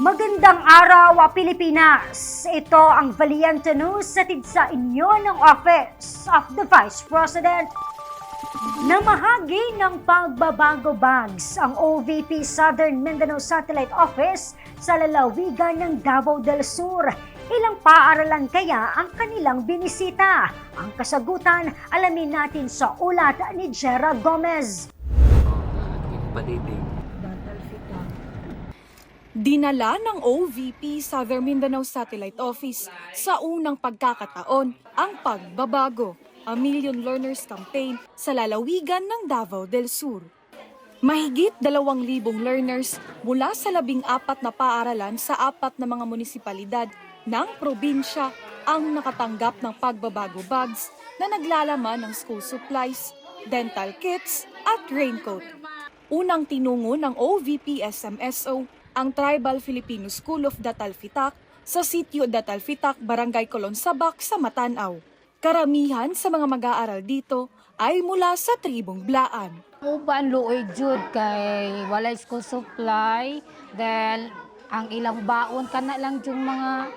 Magandang araw, ah, Pilipinas! Ito ang Valiente News sa sa inyo ng Office of the Vice President. Namahagi ng pagbabago bags ang OVP Southern Mindanao Satellite Office sa lalawigan ng Davao del Sur. Ilang paaralan kaya ang kanilang binisita? Ang kasagutan, alamin natin sa ulat ni Jera Gomez. Dinala ng OVP Southern Mindanao Satellite Office sa unang pagkakataon ang pagbabago, a Million Learners Campaign sa lalawigan ng Davao del Sur. Mahigit 2,000 learners mula sa labing apat na paaralan sa apat na mga munisipalidad ng probinsya ang nakatanggap ng pagbabago bags na naglalaman ng school supplies, dental kits at raincoat. Unang tinungo ng OVP SMSO ang Tribal Filipino School of Datalfitak sa sitio Datalfitak, Barangay Colonsabak sa Matanaw. Karamihan sa mga mag-aaral dito ay mula sa tribong Blaan. Uban luoy jud kay walay school supply then ang ilang baon kana lang jung mga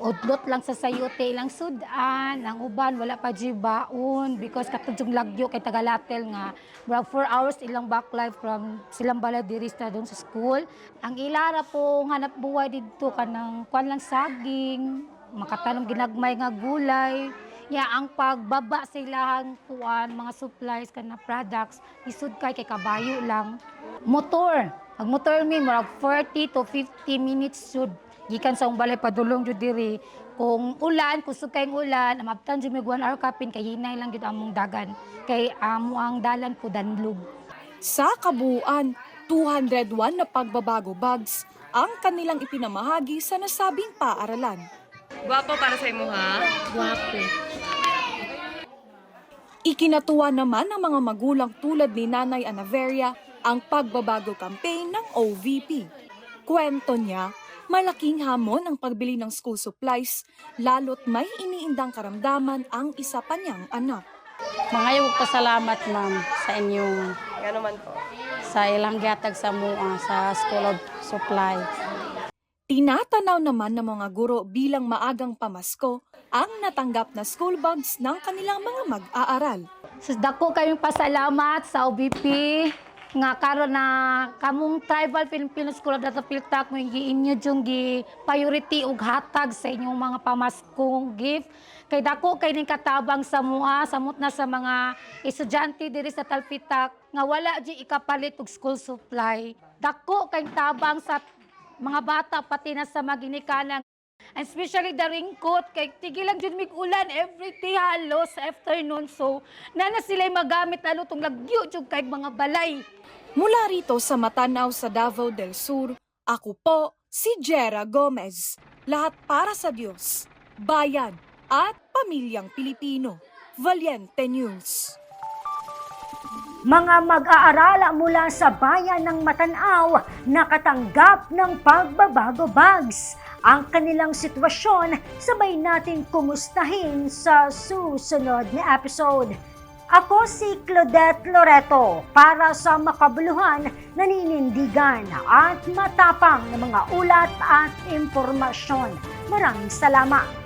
udlot lang sa sayote ilang sudan ang uban wala pa jud baon because katong jung lagyo kay tagalatel nga murag 4 hours ilang backlife from silang bala diri doon sa school ang ilara po hanap buhay didto kanang kwan lang saging makatanong ginagmay nga gulay Ya, ang pagbaba sa ilahang kuan, mga supplies kana products, isud kay kay kabayo lang. Motor. Ang motor mi murag 40 to 50 minutes sud gikan sa balay padulong jud diri. Kung ulan, kusog kay ulan, amabtan jud mi 1 hour kapin kay hinay lang jud among dagan. Kay amo ang dalan po danlog. Sa kabuuan, 201 na pagbabago bags ang kanilang ipinamahagi sa nasabing paaralan. Gwapo para sa imo ha. Guwapo. Ikinatuwa naman ng mga magulang tulad ni Nanay Anaveria ang pagbabago campaign ng OVP. Kwento niya, malaking hamon ang pagbili ng school supplies, lalo't may iniindang karamdaman ang isa pa niyang anak. Mangayog pasalamat ma'am sa inyong Ano man po. sa ilang gihatag sa mua sa School of Supply. Tinatanaw naman ng mga guro bilang maagang pamasko ang natanggap na school bags ng kanilang mga mag-aaral. So, dako kayong pasalamat sa OBP nga karon na kamong tribal Filipino School of Data Piltak mo giinyo jung gi priority ug hatag sa inyong mga pamaskong gift. Kay dako kay ning katabang sa mua samot na sa mga estudyante diri sa Talpitak nga wala di ikapalit og school supply. Dako kay tabang sa mga bata pati na sa maginikanan And especially the raincoat, kay tigilan jud mig ulan every day halos afternoon. So, nana sila magamit lalo tong lagyo jud kay mga balay. Mula rito sa Matanaw sa Davao del Sur, ako po si Jera Gomez. Lahat para sa Diyos, bayan at pamilyang Pilipino. Valiente News. Mga mag-aaral mula sa bayan ng Matanaw nakatanggap ng pagbabago bags. Ang kanilang sitwasyon, sabay natin kumustahin sa susunod na episode. Ako si Claudette Loreto para sa makabuluhan, naninindigan at matapang na mga ulat at impormasyon. Maraming salamat!